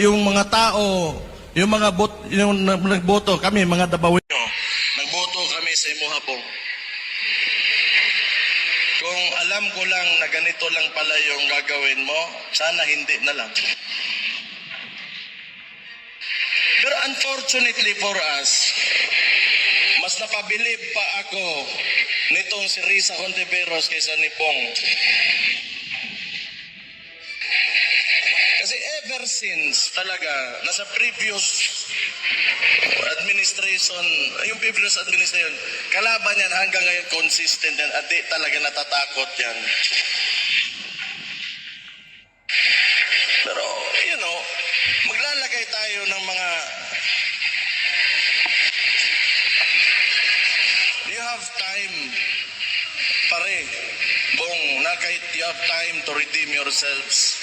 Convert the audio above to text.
yung mga tao, yung mga bot, yung nag- nagboto kami, mga dabawin nyo, nagboto kami sa imo hapong. Kung alam ko lang na ganito lang pala yung gagawin mo, sana hindi na lang. Pero unfortunately for us, mas napabilib pa ako nitong si Risa Contiveros kaysa ni Pong. Kasi ever since talaga, nasa previous administration, yung previous administration, kalaban yan hanggang ngayon consistent yan at di talaga natatakot yan. Pero, you know, maglalagay tayo ng mga you have time pare bong na kahit you have time to redeem yourselves